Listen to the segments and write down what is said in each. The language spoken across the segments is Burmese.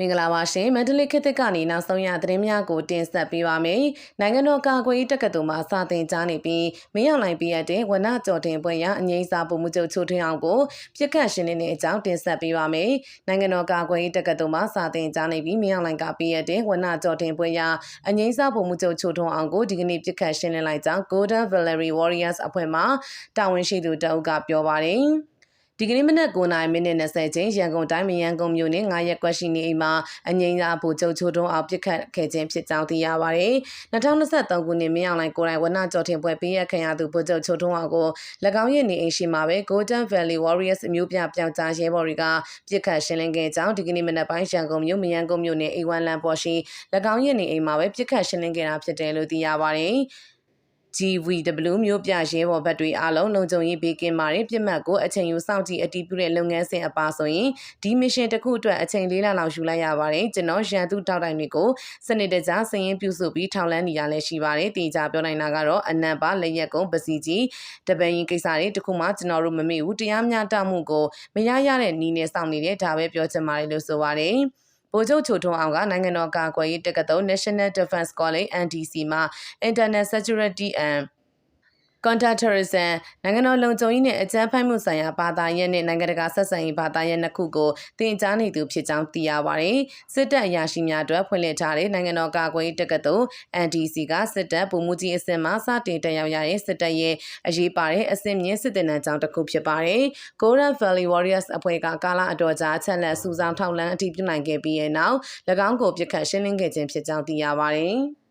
မင်္ဂလာပါရှင်မန္တလေးခေတ်သစ်ကနေနောက်ဆုံးရသတင်းများကိုတင်ဆက်ပေးပါမယ်။နိုင်ငံတော်ကာကွယ်ရေးတက္ကသိုလ်မှစာသင်ကြားနေပြီးမင်းအောင်လှိုင်ပြရတဲ့ဝနကြော်တင်ပွဲရအငိမ့်စာပုံမှုချုပ်ချိုးထွင်းအောင်ကိုပြစ်ခတ်ရှင်းလင်းတဲ့အကြောင်းတင်ဆက်ပေးပါမယ်။နိုင်ငံတော်ကာကွယ်ရေးတက္ကသိုလ်မှစာသင်ကြားနေပြီးမင်းအောင်လှိုင်ကပြရတဲ့ဝနကြော်တင်ပွဲရအငိမ့်စာပုံမှုချုပ်ချိုးထွန်းအောင်ကိုဒီကနေ့ပြစ်ခတ်ရှင်းလင်းလိုက်ကြောင်း Golden Valerie Warriors အဖွဲ့မှတာဝန်ရှိသူတအုပ်ကပြောပါတယ်။ ဒီကနေ့မနက်9:00မိနစ်20ချိန်ရန်ကုန်တိုင်းမရန်ကုန်မြို့နယ်9ရက်ကွက်ရှိနေအိမ်မှာအငိမ့်စားဗိုလ်ချုပ်ချိုးတွန်းအောင်ပြစ်ခတ်ခဲ့ခြင်းဖြစ်ကြောင်းသိရပါတယ်။2023ခုနှစ်မင်းအောင်လှိုင်ကိုယ်တိုင်ဝနကြော်ထင်ပွဲပေးရခံရသူဗိုလ်ချုပ်ချိုးတွန်းအောင်ကို၎င်းရဲ့နေအိမ်ရှိမှာပဲ Golden Valley Warriors အမျိုးပြပြောင်ကြားရဲဘော်တွေကပြစ်ခတ်ရှင်းလင်းခဲ့ကြောင်းဒီကနေ့မနက်ပိုင်းရန်ကုန်မြို့မရန်ကုန်မြို့နယ် A1 လမ်းပေါ်ရှိ၎င်းရဲ့နေအိမ်မှာပဲပြစ်ခတ်ရှင်းလင်းခဲ့တာဖြစ်တယ်လို့သိရပါတယ်။ GVW မျိုးပြရဲဘော်ဘက်တွေအားလုံးလုံခြုံရေးဘေးကင်းပါတယ်ပြစ်မှတ်ကိုအချိန်ယူစောင့်ကြည့်အတည်ပြုတဲ့လုပ်ငန်းစဉ်အပါဆိုရင်ဒီမရှင်တစ်ခုအတွက်အချိန်လေးလလောက်ယူလိုက်ရပါတယ်ကျွန်တော်ရန်သူထောက်တိုင်တွေကိုစနစ်တကျစည်ရင်ပြုစုပြီးထောက်လန်းနေရလဲရှိပါတယ်တေချာပြောနိုင်တာကတော့အနံပါလက်ရက်ကုန်းပစီကြီးတပန်ရင်ကိစ္စတွေတခုမှကျွန်တော်တို့မမေ့ဘူးတရားမျှတမှုကိုမရရတဲ့နီးနဲ့စောင့်နေတဲ့ဒါပဲပြောချင်ပါတယ်လို့ဆိုပါတယ် ဗိုလ်ချုပ်ချိုထွန်းအောင်ကနိုင်ငံတော်ကာကွယ်ရေးတက္ကသိုလ် National Defense College NDC မှာ Internal Security and counter-terrorism နိုင်ငံတော်လုံခြုံရေးနဲ့အကြမ်းဖက်မှုဆိုင်ရာဘာသာရပ်နဲ့နိုင်ငံတကာဆက်ဆံရေးဘာသာရပ်နှစ်ခုကိုတင်ကြားနေသူဖြစ်ကြောင်းသိရပါတယ်။စစ်တပ်အရာရှိများအတွက်ဖွင့်လှစ်ထားတဲ့နိုင်ငံတော်ကာကွယ်ရေးတက္ကသိုလ် NDC ကစစ်တပ်ပုံမှုကြီးအဆင့်မှစတင်တက်ရောက်ရတဲ့စစ်တပ်ရဲ့အရေးပါတဲ့အဆင့်မြင့်စစ်တပ်နံကြောင်းတစ်ခုဖြစ်ပါတယ်။ Golden Valley Warriors အဖွဲ့ကကာလအတော်ကြာချက်လက်စူးစောင်းထောက်လန်းအတည်ပြုနိုင်ခဲ့ပြီးတဲ့နောက်၎င်းကိုပြစ်ခတ်ရှင်းလင်းခဲ့ခြင်းဖြစ်ကြောင်းသိရပါတယ်။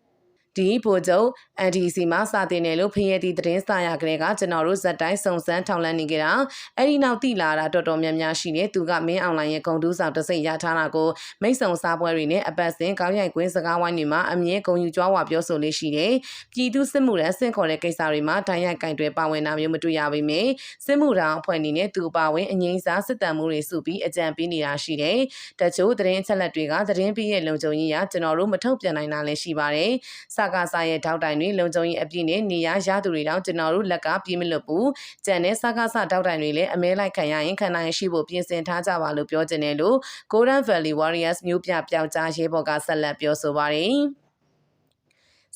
ဒီဗိုလ်ချုပ် NDC မှာစတင်တယ်လို့ဖရဲတီသတင်းစာရကလေးကကျွန်တော်တို့ဇက်တိုင်းစုံစမ်းထောင်လန်းနေကြတာအဲ့ဒီနောက်တိလာတာတော်တော်များများရှိနေသူကမင်းအောင်လိုင်းရဲ့ဂုံတူးဆောင်တစိမ့်ရထားတာကိုမိတ်ဆုံစားပွဲတွေနဲ့အပတ်စဉ်ကောင်းရိုက်ကွင်းစကားဝိုင်းတွေမှာအမြဲဂုံယူကြွားဝါပြောဆိုလေးရှိတယ်ပြည်သူစစ်မှုရန်ဆင့်ခေါ်တဲ့ကိစ္စတွေမှာတိုင်းရိုက်ကင်တွယ်ပါဝင်တာမျိုးမတွေ့ရပါမယ်စစ်မှုထောင်အဖွဲ့အနေနဲ့သူ့ပါဝင်အငိမ့်စားစစ်တမ်းမှုတွေစုပြီးအကြံပေးနေတာရှိတယ်တချို့သတင်းအချက်လက်တွေကသတင်းပေးရဲ့လုံခြုံရေးရကျွန်တော်တို့မထုတ်ပြန်နိုင်တာလည်းရှိပါတယ်စကားစားရဲ့ထောက်တိုင်တွေလုံခြုံရေးအပြည့်နဲ့နေရရသူတွေတောင်ကျွန်တော်တို့လက်ကပြေးမလွတ်ဘူးကြံတဲ့စကားစထောက်တိုင်တွေလည်းအမဲလိုက်ခံရရင်ခံနိုင်ရှိဖို့ပြင်ဆင်ထားကြပါလို့ပြောချင်တယ်လို့ Golden Valley Warriors မျိုးပြပြောက်ကြားရေးဘော်ကဆက်လက်ပြောဆိုပါတယ်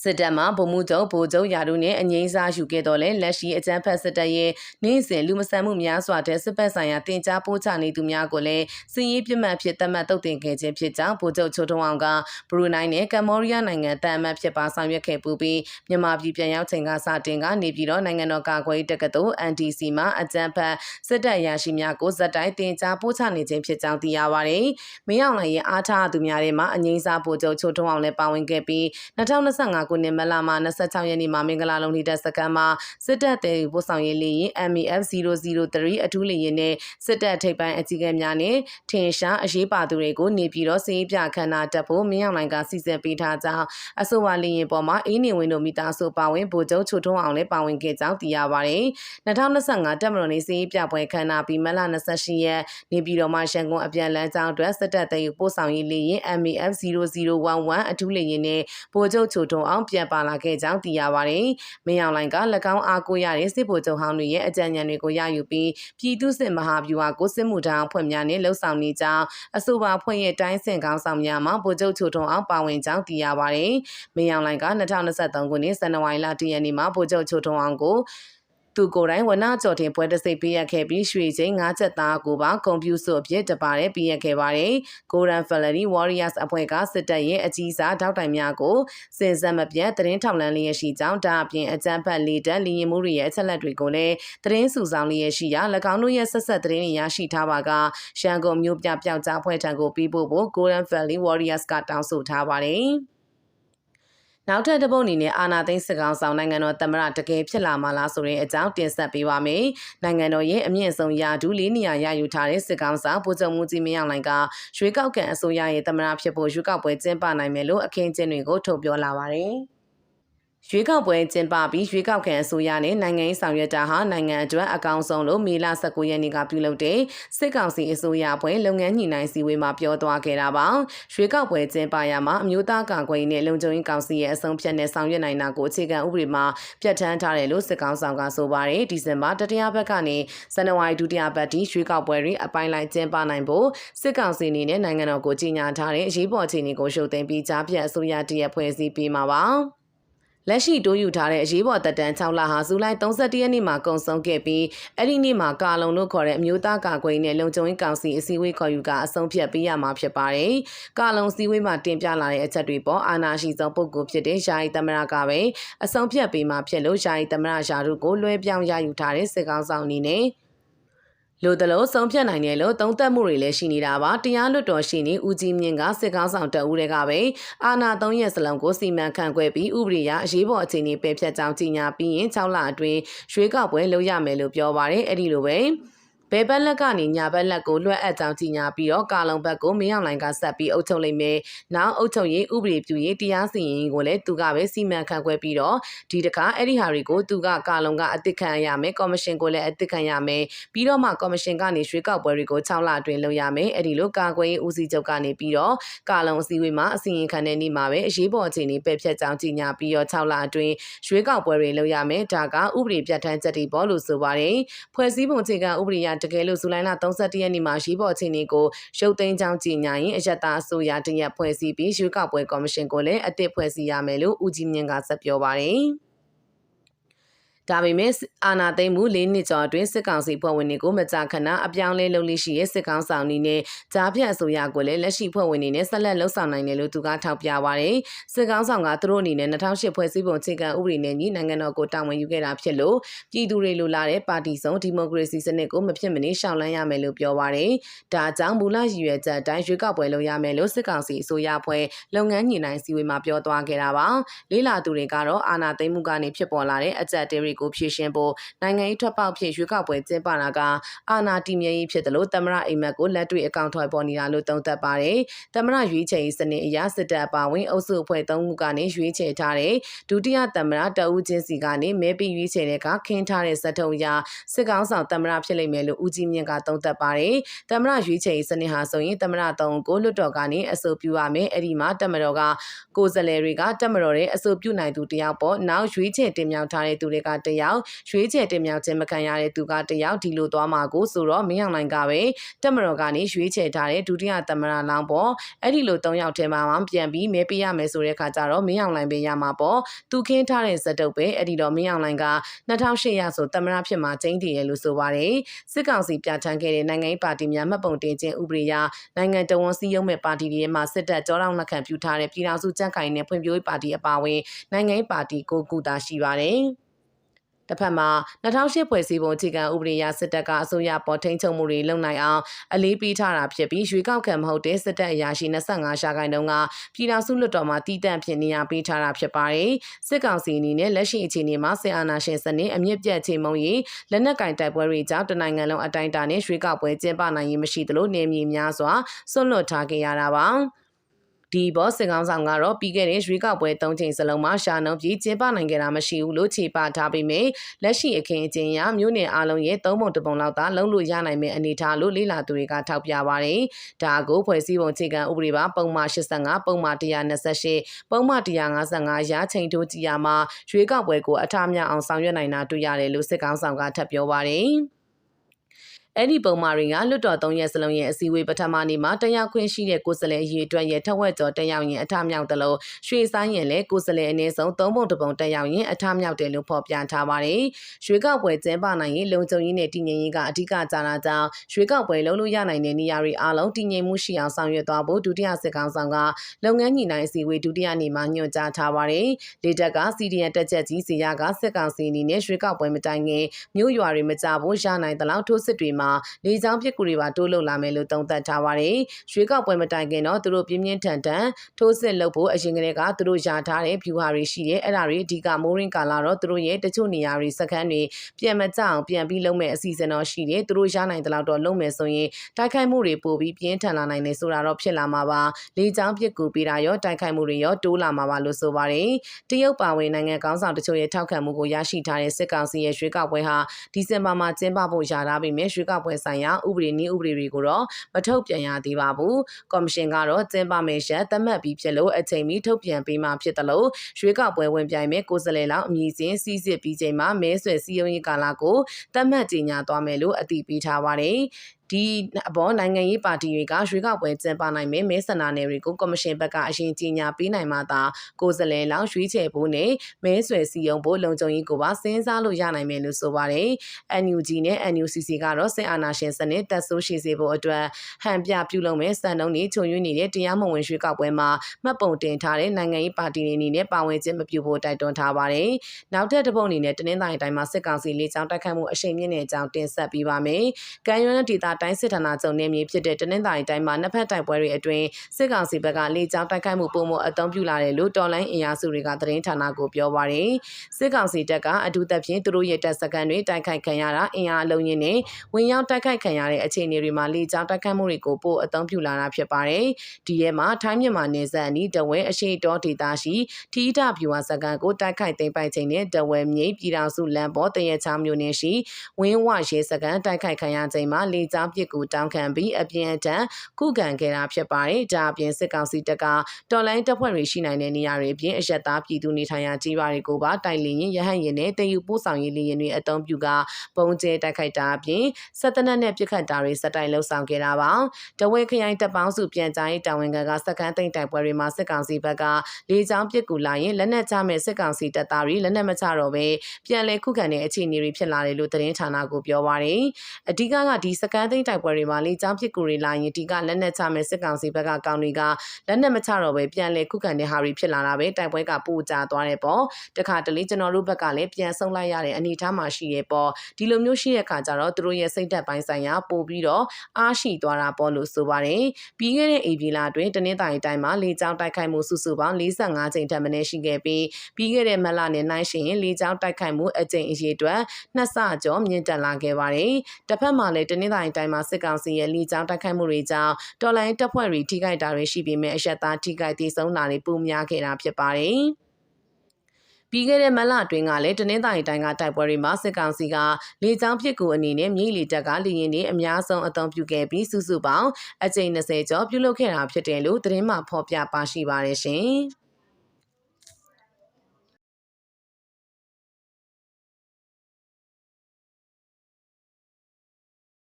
စစ်တပ်မှဗိုလ်မှူးချုပ်ဗိုလ်ချုပ်ရာတို့နဲ့အငိမ့်စားယူခဲ့တော့လဲလက်ရှိအကြမ်းဖက်စစ်တပ်ရဲ့နေ့စဉ်လူမဆန်မှုများစွာတဲ့စစ်ပတ်ဆိုင်ရာတင် जा ပို့ချနေသူများကိုလည်းစီးရေးပြစ်မှတ်ဖြစ်သတ်မှတ်တုတ်တင်ခဲ့ခြင်းဖြစ်ကြောင်းဗိုလ်ချုပ်ချိုထုံအောင်ကဘရူနိုင်းနဲ့ကမ္ဘောဒီးယားနိုင်ငံတန်အမတ်ဖြစ်ပါဆောင်ရွက်ခဲ့ပူပြီးမြန်မာပြည်ပြန်ရောက်ချိန်ကစတင်ကနေပြည်တော်နိုင်ငံတော်ကာကွယ်ရေးတက္ကသိုလ် NDC မှာအကြမ်းဖက်စစ်တပ်ရာရှိများကိုဇက်တိုင်းတင် जा ပို့ချနေခြင်းဖြစ်ကြောင်းသိရပါတယ်။မင်းအောင်လှိုင်ရဲ့အားထားသူများထဲမှာအငိမ့်စားဗိုလ်ချုပ်ချိုထုံအောင်လည်းပါဝင်ခဲ့ပြီး2025ခုနှစ်မလမှာ26ရက်နေ့မှာမင်္ဂလာလုံးနေတပ်စခန်းမှာစစ်တပ်တဲ့ပို့ဆောင်ရေးလေရင် MEF 003အထူးလေရင်နဲ့စစ်တပ်ထိပ်ပိုင်းအကြီးအကဲများနဲ့ထင်ရှားအရေးပါသူတွေကိုနေပြည်တော်စီးပြခန္ဓာတက်ဖို့မင်းအောင်လိုင်ကစီစဉ်ပေးထားကြောင်းအဆိုပါလေရင်ပေါ်မှာအေးနေဝင်တို့မိသားစုပါဝင်ဗိုလ်ချုပ်ချိုထုံးအောင်လည်းပါဝင်ခဲ့ကြောင်းသိရပါတယ်။2025တက်မတော်နေစီးပြပွဲခန္ဓာပြီးမလ28ရက်နေပြည်တော်မှာရန်ကုန်အပြန်လန်းကြောင်းအတွက်စစ်တပ်တဲ့ပို့ဆောင်ရေးလေရင် MEF 0011အထူးလေရင်နဲ့ဗိုလ်ချုပ်ချိုထုံးအောင်ပြန်ပါလာခဲ့ကြောင်းသိရပါတယ်။မင်းအောင်လှိုင်က၎င်းအားကိုရတဲ့စစ်ဗိုလ်ချုပ်ဟောင်းတွေရဲ့အကြံဉာဏ်တွေကိုရယူပြီးပြည်သူစစ်မဟာဗျူဟာကိုစစ်မှုထမ်းအဖွဲ့များနဲ့လှုပ်ဆောင်နေကြောင်းအဆိုပါအဖွဲ့ရဲ့တိုင်းစင်ကောင်းဆောင်များမှဗိုလ်ချုပ်ချိုထုံအောင်ပါဝင်ကြောင်းသိရပါတယ်။မင်းအောင်လှိုင်က2023ခုနှစ်ဇန်နဝါရီလ10ရက်နေ့မှာဗိုလ်ချုပ်ချိုထုံအောင်ကို သူကိုယ်တိုင်ဝနာကြော်တင်ပွဲတစ်စိတ်ပေးရခဲ့ပြီးရွှေချင်း၅ချက်သားကိုပါကွန်ပျူတာအဖြစ်တပါတယ်ပေးရခဲ့ပါတယ်။ Golden Valley Warriors အဖွဲ့ကစစ်တပ်ရဲ့အကြီးစားထောက်တိုင်များကိုစင်စက်မပြတ်သတင်းထောက်လန်းလျက်ရှိကြောင်းဒါအပြင်အကြမ်းဖက်လေတပ်လီရင်မှုတွေရဲ့အချက်လက်တွေကိုလည်းသတင်းစုဆောင်လျက်ရှိရာ၎င်းတို့ရဲ့ဆက်ဆက်သတင်းတွေရရှိထားပါကရန်ကုန်မြို့ပြပျောက်ကြားဖွဲ့ထံကိုပြီးဖို့ဖို့ Golden Valley Warriors ကတောင်းဆိုထားပါတယ်။ နောက်ထပ်တစ်ပုတ်အနေနဲ့အာနာသိန်းစစ်ကောင်ဆောင်နိုင်ငံတော်သမ္မတတကယ်ဖြစ်လာမှာလားဆိုတဲ့အကြောင်းတင်ဆက်ပေးပါမယ်။နိုင်ငံတော်ရဲ့အမြင့်ဆုံးယာဒူးလေးနေရာရယူထားတဲ့စစ်ကောင်ဆောင်ဗိုလ်ချုပ်မှုကြီးမင်းအောင်လှိုင်ကရွေးကောက်ခံအစိုးရရဲ့သမ္မတဖြစ်ဖို့ရွေးကောက်ပွဲကျင်းပနိုင်မယ်လို့အခင်းကျင်းတွေကိုထုတ်ပြောလာပါတယ်။ ရွေးကောက်ပွဲကျင်းပပြီးရွေးကောက်ခံအစိုးရနဲ့နိုင်ငံရေးဆောင်ရွက်တာဟာနိုင်ငံအတွက်အကောင်းဆုံးလို့မေလ19ရက်နေ့ကပြုလုပ်တဲ့စစ်ကောင်စီအစိုးရအဖွဲ့လုပ်ငန်းညှိနှိုင်းစည်းဝေးမှာပြောသွားခဲ့တာပါရွေးကောက်ပွဲကျင်းပရမှာအမျိုးသားကာကွယ်ရေးနဲ့လုံခြုံရေးကောင်စီရဲ့အဆုံးဖြတ်နဲ့ဆောင်ရွက်နိုင်တာကိုအခြေခံဥပဒေမှာပြဋ္ဌာန်းထားတယ်လို့စစ်ကောင်ဆောင်ကဆိုပါတယ်ဒီဇင်ဘာတတိယပတ်ကနေဇန်နဝါရီဒုတိယပတ်ထိရွေးကောက်ပွဲတွေအပိုင်းလိုက်ကျင်းပနိုင်ဖို့စစ်ကောင်စီအနေနဲ့နိုင်ငံတော်ကိုကြီးညာထားတဲ့အရေးပေါ်အခြေအနေကိုရှုပ်သိမ်းပြီးကြားပြတ်အစိုးရတရက်ဖွဲ့စည်းပေးမှာပါ လက်ရှိတိုးယူထားတဲ့အရေးပေါ်တက်တန်း6လဟာဇူလိုင်31ရက်နေ့မှာကုန်ဆုံးခဲ့ပြီးအဲ့ဒီနေ့မှာကာလုံလို့ခေါ်တဲ့အမျိုးသားကာကွယ်ရေးနဲ့လုံခြုံရေးကောင်စီအစည်းအဝေးခေါ်ယူကအဆုံးဖြတ်ပေးရမှာဖြစ်ပါတယ်။ကာလုံစည်းဝေးမှာတင်ပြလာတဲ့အချက်တွေပေါ်အာဏာရှိသောပုဂ္ဂိုလ်ဖြစ်တဲ့ယာယီသမရကပဲအဆုံးဖြတ်ပေးမှာဖြစ်လို့ယာယီသမရယာတို့ကိုလွှဲပြောင်းရယူထားတဲ့စစ်ကောင်ဆောင်အနေနဲ့ လို့တလို့ဆုံးဖြတ်နိုင်တယ်လို့သုံးသပ်မှုတွေလည်းရှိနေတာပါတရားလွတ်တော်ရှိနေဦးကြီးမြင့်ကစစ်ကောင်းဆောင်တအူးတွေကပဲအာနာသုံးရက်စလုံးကိုစီမံခန့်ခွဲပြီးဥပဒေရအရေးပေါ်အခြေအနေပယ်ဖျက်ကြောင်းကြီးညာပြီးရင်6လအတွင်းရွေးကောက်ပွဲလုပ်ရမယ်လို့ပြောပါတယ်အဲ့ဒီလိုပဲ ဘဲဘက်လက်ကနေညာဘက်လက်ကိုလွှဲအပ်ကြောင်းကြီးညာပြီးတော့ကာလုံဘက်ကိုမင်းအောင်လိုင်ကဆက်ပြီးအုပ်ချုပ်လိုက်မယ်။နောက်အုပ်ချုပ်ရေးဥပဒေပြုရေးတရားစီရင်ရေးကိုလည်းသူကပဲစီမံခန့်ခွဲပြီးတော့ဒီတခါအဲ့ဒီဟာတွေကိုသူကကာလုံကအစ်စ်ခံရမယ်ကော်မရှင်ကိုလည်းအစ်စ်ခံရမယ်ပြီးတော့မှကော်မရှင်ကနေရွှေကောက်ပွဲတွေကို6လအတွင်းလုပ်ရမယ်အဲ့ဒီလိုကာကွယ်ရေးဦးစီးချုပ်ကနေပြီးတော့ကာလုံအစည်းအဝေးမှာအစီရင်ခံတဲ့နေ့မှာပဲအရေးပေါ်အခြေအနေပယ်ဖျက်ကြောင်းကြီးညာပြီးတော့6လအတွင်းရွှေကောက်ပွဲတွေလုပ်ရမယ်ဒါကဥပဒေပြဋ္ဌာန်းချက်တွေပေါ်လို့ဆိုပါတယ်ဖွဲ့စည်းပုံအခြေခံဥပဒေရတကယ်လို့ဇူလိုင်လ31ရက်နေ့မှာရှိပေါ်အခြေအနေကိုရုပ်သိမ်းကြောင်းကြေညာရင်အယက်သားအစိုးရတရက်ဖွဲ့စည်းပြီးရွေးကောက်ပွဲကော်မရှင်ကိုလည်းအသစ်ဖွဲ့စည်းရမယ်လို့ဦးကြီးမြင့်ကဆက်ပြောပါတယ်။ ဒါပေမဲ့အာနာသိမ့်မှု၄နှစ်ကျော်အတွင်းစစ်ကောင်စီဖွဲ့ဝင်တွေကိုမကြာခဏအပြောင်းလဲလုပ်လို့ရှိရဲ့စစ်ကောင်ဆောင်နေနဲ့ကြားဖြတ်အစိုးရကိုလည်းလက်ရှိဖွဲ့ဝင်တွေနဲ့ဆက်လက်လှုပ်ဆောင်နိုင်တယ်လို့သူကထောက်ပြပါတယ်စစ်ကောင်ဆောင်ကသူတို့အနေနဲ့2008ဖွဲ့စည်းပုံအခြေခံဥပဒေနဲ့ညီနိုင်ငံတော်ကိုတာဝန်ယူခဲ့တာဖြစ်လို့ပြည်သူတွေလိုလားတဲ့ပါတီစုံဒီမိုကရေစီစနစ်ကိုမဖြစ်မနေရှောင်လန်းရမယ်လို့ပြောပါတယ်ဒါကြောင့်မူလရည်ရွယ်ချက်အတိုင်းရွေးကောက်ပွဲလုပ်ရမယ်လို့စစ်ကောင်စီအစိုးရဖွဲ့လုပ်ငန်းညှိနှိုင်းစည်းဝေးမှာပြောသွားခဲ့တာပါလေးလာသူတွေကတော့အာနာသိမ့်မှုကနေဖြစ်ပေါ်လာတဲ့အကြက်တေတွေကိုဖြည့်ရှင်းဖို့နိုင်ငံရေးထွက်ပေါက်ဖြစ်ရွေးကောက်ပွဲကျင်းပတာကအာဏာတည်မြဲရေးဖြစ်တယ်လို့သမရအိမ်မက်ကိုလက်တွေ့အကောင့်ထွက်ပေါ်နေတာလို့သုံးသပ်ပါတယ်။သမရရွေးချယ်ရေးစနစ်အရစစ်တပ်အပါဝင်အုပ်စုအဖွဲ့၃ခုကနေရွေးချယ်ထားတဲ့ဒုတိယသမရတဦးချင်းစီကနေမဲပေးရွေးချယ်တဲ့ကခင်းထားတဲ့စက်ထုံအရစစ်ကောင်းဆောင်သမရဖြစ်လိမ့်မယ်လို့ဦးကြီးမြင့်ကသုံးသပ်ပါတယ်။သမရရွေးချယ်ရေးစနစ်ဟာဆိုရင်သမရ၃ကိုလွတ်တော်ကနေအဆိုပြုရမယ်။အဲ့ဒီမှာတမတော်ကကိုယ်စားလှယ်တွေကတမတော်ရဲ့အဆိုပြုနိုင်သူတယောက်ပေါ့နောက်ရွေးချယ်တင်မြှောက်ထားတဲ့သူတွေကတယောက်ရွေးချယ်တင်မြှောက်ခြင်းမခံရတဲ့သူကတယောက်ဒီလိုသွားမှာကိုဆိုတော့မင်းအောင်လိုင်ကပဲတက်မတော်ကနေရွေးချယ်ထားတဲ့ဒုတိယသမရလောင်းပေါ့အဲ့ဒီလို၃ယောက်ထဲမှာမှပြန်ပြီးမဲပေးရမယ်ဆိုတဲ့ခါကျတော့မင်းအောင်လိုင်ပဲရမှာပေါ့သူခင်းထားတဲ့ဇက်တုပ်ပဲအဲ့ဒီတော့မင်းအောင်လိုင်က2008ရဆိုသမရဖြစ်မှာကျင်းတည်ရလို့ဆိုပါတယ်စစ်ကောင်စီပြဋ္ဌာန်းခဲ့တဲ့နိုင်ငံရေးပါတီများမှတ်ပုံတင်ခြင်းဥပဒေအရနိုင်ငံတော်ဝန်စည်းရုံးမဲ့ပါတီတွေမှာစစ်တပ်ကြောတောင်လက်ခံပြုထားတဲ့ပြည်ထောင်စုကြံ့ခိုင်နဲ့ဖွံ့ဖြိုးရေးပါတီအပါအဝင်နိုင်ငံရေးပါတီကိုကူတာရှိပါတယ် တစ်ဖက်မှာ2008ဖွဲ့စည်းပုံအခြေခံဥပဒေအရစစ်တပ်ကအစိုးရပေါ်ထိန်းချုပ်မှုတွေလုပ်နိုင်အောင်အလေးပေးထားတာဖြစ်ပြီးရွေးကောက်ခံမဟုတ်တဲ့စစ်တပ်အရာရှိ25ရှာခိုင်တုန်းကပြည်ထောင်စုလွှတ်တော်မှာတည်တံ့ဖြစ်နေရပေးထားတာဖြစ်ပါတယ်စစ်ကောင်စီအနေနဲ့လက်ရှိအခြေအနေမှာစစ်အာဏာရှင်စနစ်အမြင့်ပြတ်ချိန်မုံရေးလက်နက်ကင်တိုက်ပွဲတွေကြောင့်တနိုင်ငံလုံးအတိုင်းအတာနဲ့ရွေးကောက်ပွဲကျင်းပနိုင်ရေးမရှိသလိုနေမြေများစွာဆွန့်လွတ်ထားခဲ့ရတာပါ ဒီဘောစစ်ကောင်ဆောင်ကတော့ပြီးခဲ့တဲ့ရွေးကောက်ပွဲ၃ချိန်စလုံးမှာရှာနှုံပြီးကျင်းပနိုင်ခဲ့တာမရှိဘူးလို့ခြေပထားပေမဲ့လက်ရှိအခင်းအကျင်းရမြို့နယ်အလုံးရဲ့သုံးပုံတစ်ပုံလောက်သာလုံးလို့ရနိုင်မယ့်အနေအထားလို့လေ့လာသူတွေကထောက်ပြပါတယ်။ဒါကိုဖွဲ့စည်းပုံအခြေခံဥပဒေပါပုံမှန်85ပုံမှန်128ပုံမှန်155ရာချိန်တိုးကြည်ရမှာရွေးကောက်ပွဲကိုအထမြောက်အောင်ဆောင်ရွက်နိုင်တာတွေ့ရတယ်လို့စစ်ကောင်ဆောင်ကထပ်ပြောပါတယ်။ အဲ့ဒီပုံမှာတွေကလွတ်တော်၃ရက်စလုံးရဲ့အစည်းအဝေးပထမနေ့မှာတက်ရောက်ခွင့်ရှိတဲ့ကိုယ်စားလှယ်အရေးအတွက်ရဲ့ထက်ဝက်ကျော်တက်ရောက်ရင်အထမြောက်တယ်လို့ရွှေဆိုင်ရင်လည်းကိုယ်စားလှယ်အနည်းဆုံး၃ပုံတစ်ပုံတက်ရောက်ရင်အထမြောက်တယ်လို့ဖော်ပြထားပါတယ်။ရွှေကောက်ပွဲကျင်းပနိုင်ရင်လုံခြုံရေးနဲ့တည်ငြိမ်ရေးကအဓိကကြတာကြောင့်ရွှေကောက်ပွဲလုံးလို့ရနိုင်တဲ့နေရာတွေအားလုံးတည်ငြိမ်မှုရှိအောင်ဆောင်ရွက်သွားဖို့ဒုတိယစစ်ကောင်ဆောင်ကလုပ်ငန်းညှိနှိုင်းအစည်းအဝေးဒုတိယနေ့မှာညွှန်ကြားထားပါတယ်။လေတက်ကစီဒီအန်တက်ချက်ကြီးစီရကစစ်ကောင်စီအနေနဲ့ရွှေကောက်ပွဲမတိုင်ခင်မြို့ရွာတွေမကြဖို့ရနိုင်သလောက်ထိုးစစ်တွေမှာလေကြောင်းပစ်ကူတွေပါတိုးလုံလာမယ်လို့သုံးသပ်ထားပါတယ်။ရွေးကောက်ပွဲမတိုင်ခင်တော့သူတို့ပြင်းပြင်းထန်ထန်ထိုးစစ်လုပ်ဖို့အရင်ကတည်းကသူတို့ယာထားတဲ့ view ဟာတွေရှိတယ်အဲ့ဒါတွေအဓိကမိုးရင်းကာလာတော့သူတို့ရဲ့တချို့နေရာတွေစခန်းတွေပြန်မကြအောင်ပြန်ပြီးလုပ်မဲ့အစီအစဉ်တော့ရှိတယ်သူတို့ရနိုင်တဲ့လောက်တော့လုပ်မယ်ဆိုရင်တိုက်ခိုက်မှုတွေပိုပြီးပြင်းထန်လာနိုင်တယ်ဆိုတာတော့ဖြစ်လာမှာပါလေကြောင်းပစ်ကူပေးတာရောတိုက်ခိုက်မှုတွေရောတိုးလာမှာပါလို့ဆိုပါတယ်တရုတ်ပါဝင်နိုင်ငံကောင်းဆောင်တချို့ရဲ့ထောက်ခံမှုကိုရရှိထားတဲ့စစ်ကောင်စီရဲ့ရွေးကောက်ပွဲဟာဒီဇင်ဘာမှာကျင်းပဖို့ယာထားပြီးမြဲရွေးကောက်ပွဲဆိုင်ရာဥပဒေနည်းဥပဒေတွေကိုတော့မထုတ်ပြန်ရသေးပါဘူးကော်မရှင်ကတော့ကျင်းပမယ့်ရက်သတ်မှတ်ပြီးဖြစ်လို့အချိန်မီထုတ်ပြန်ပေးမှဖြစ်တယ်လို့ရွေးကောက်ပွဲဝင်ပြိုင်မဲ့ကိုယ်စားလှယ်လောက်အမည်စဉ်စီးစစ်ပြီးချိန်မှာမဲဆွယ်စည်းရုံးရေးကာလကိုသတ်မှတ်ကြေညာသွားမယ်လို့အတည်ပြုထားပါတယ် ဒီအပေါ်နိုင်ငံရေးပါတီတွေကရွေးကောက်ပွဲကျင်းပနိုင်မယ်မဲဆန္ဒနယ်တွေကိုကော်မရှင်ဘက်ကအရင်ကြီးညာပေးနိုင်မှသာကိုယ်စားလှယ်လောင်းရွေးချယ်ဖို့နဲ့မဲဆွယ်စည်းရုံးဖို့လုံခြုံရေးကိုပါစဉ်းစားလို့ရနိုင်မယ်လို့ဆိုပါတယ်။ NUG နဲ့ NUCC ကတော့စစ်အာဏာရှင်စနစ်တက်ဆိုးရှိစေဖို့အတွက်ဟန်ပြပြုလုပ်မဲ့စံနှုန်းတွေချုံရွေးနေတဲ့တရားမဝင်ရွေးကောက်ပွဲမှာမှတ်ပုံတင်ထားတဲ့နိုင်ငံရေးပါတီတွေအနေနဲ့ပါဝင်ခြင်းမပြုဖို့တိုက်တွန်းထားပါတယ်။နောက်ထပ်တစ်ပုတ်အနေနဲ့တနင်္သာရီတိုင်းမှာစစ်ကောင်စီလေးချောင်းတိုက်ခတ်မှုအရှိန်မြင့်တဲ့အကြောင်းတင်ဆက်ပေးပါမယ်။ကံရွန်းဒေသတိုင်းစစ်ဌာနချုပ်နေမြေဖြစ်တဲ့တနင်္သာရီတိုင်းမှာနှစ်ဖက်တိုက်ပွဲတွေအတွင်းစစ်ကောင်စီဘက်ကလေကြောင်းတိုက်ခိုက်မှုပုံမအသုံးပြုလာတယ်လို့တော်လိုင်းအင်အားစုတွေကသတင်းဌာနကိုပြောပါရယ်စစ်ကောင်စီတပ်ကအထူးသဖြင့်သူတို့ရဲ့တပ်စခန်းတွေတိုက်ခိုက်ခံရတာအင်အားအလုံးရင်းနဲ့ဝင်ရောက်တိုက်ခိုက်ခံရတဲ့အခြေအနေတွေမှာလေကြောင်းတိုက်ခိုက်မှုတွေကိုပို့အသုံးပြုလာတာဖြစ်ပါတယ်ဒီရဲမှာထိုင်းမြန်မာနယ်စပ်အနီးတဝဲအရှိတောဒေသရှိထီးထဖြူဝါစကန်ကိုတိုက်ခိုက်သိမ်းပိုက်ခြင်းနဲ့တဝဲမြိတ်ပြည်တော်စုလမ်းပေါ်တရချောင်းမြို့နယ်ရှိဝင်းဝရဲစကန်တိုက်ခိုက်ခံရခြင်းမှာလေကြောင်းပစ်ကူတောင်းခံပြီးအပြင်းအထန်ခုခံခဲ့တာဖြစ်ပါတယ်။ဒါအပြင်စစ်ကောင်စီတပ်ကတော်လိုင်းတပ်ဖွဲ့တွေရှိနိုင်တဲ့နေရာတွေအပြင်အရက်သားပြည်သူနေထိုင်ရာကြီးရွာတွေကိုပါတိုက်လင်းရင်ရဟန့်ရင်နဲ့တည်ယူပို့ဆောင်ရေးလေယာဉ်တွေအသုံးပြုကပုံကျဲတိုက်ခိုက်တာအပြင်စက်တနက်နဲ့ပြစ်ခတ်တာတွေစက်တိုင်လှုပ်ဆောင်ခဲ့တာပါ။တဝဲခရိုင်တပ်ပေါင်းစုပြန်ကြားရေးတာဝန်ခံကစက္ကန့်သိမ့်တိုက်ပွဲတွေမှာစစ်ကောင်စီဘက်ကလေကြောင်းပစ်ကူလာရင်လက်နက်ချမဲ့စစ်ကောင်စီတပ်သားတွေလက်နက်မချတော့ဘဲပြန်လည်ခုခံတဲ့အခြေအနေတွေဖြစ်လာတယ်လို့သတင်းဌာနကပြောပါရယ်။အဓိကကဒီစကန်သိမ့်တိုက်ပွဲတွေမှာလေကြောင်းပစ်ကူတွေလာရင်ဒီကလက်နက်ချမဲ့စစ်ကောင်စီဘက်ကကောင်းတွေကလက်နက်မချတော့ပဲပြန်လဲခုခံတဲ့ဟာတွေဖြစ်လာတာပဲတိုက်ပွဲကပို့ကြသွားတဲ့ပေါ့တခါတလေကျွန်တော်တို့ဘက်ကလည်းပြန်ဆုံးလိုက်ရတဲ့အနေအထားမှာရှိရဲ့ပေါ့ဒီလိုမျိုးရှိတဲ့ခါကျတော့သူတို့ရဲ့စိတ်သက်ပိုင်းဆိုင်ရာပို့ပြီးတော့အားရှိသွားတာပေါ့လို့ဆိုပါတယ်ပြီးခဲ့တဲ့အေဗီလာတွင်တနင်္သာရီတိုင်းမှာလေကြောင်းတိုက်ခိုက်မှုစုစုပေါင်း45ကြိမ်ထက်မနည်းရှိခဲ့ပြီးပြီးခဲ့တဲ့မလနဲ့နိုင်ရှင်လေကြောင်းတိုက်ခိုက်မှုအကြိမ်အရေအတွက်နှစ်ဆကျော်မြင့်တက်လာခဲ့ပါတယ်တစ်ဖက်မှာလည်းတနင်္သာရီတိုင်းမှာစစ်ကောင်စီရဲ့လေကြောင်းတိုက်ခိုက်မှုတွေကြောင့်တော်လိုင်းတပ်ဖွဲ့တွေထိခိုက်တာတွေရှိပေမဲ့အရက်သားထိခိုက်ဒေဆုံးတာတွေပိုများခဲ့တာဖြစ်ပါတယ်။ပြီးခဲ့တဲ့မလအတွင်းကလည်းတနင်္သာရီတိုင်းကတိုက်ပွဲတွေမှာစစ်ကောင်စီကလေကြောင်းပစ်ကူအနေနဲ့မြေလီတပ်ကလေရင်တွေအများဆုံးအသုံးပြုခဲ့ပြီးစုစုပေါင်းအကြိမ်20ကျော်ပြုလုပ်ခဲ့တာဖြစ်တယ်လို့သတင်းမှဖော်ပြပါရှိပါတယ်ရှင်။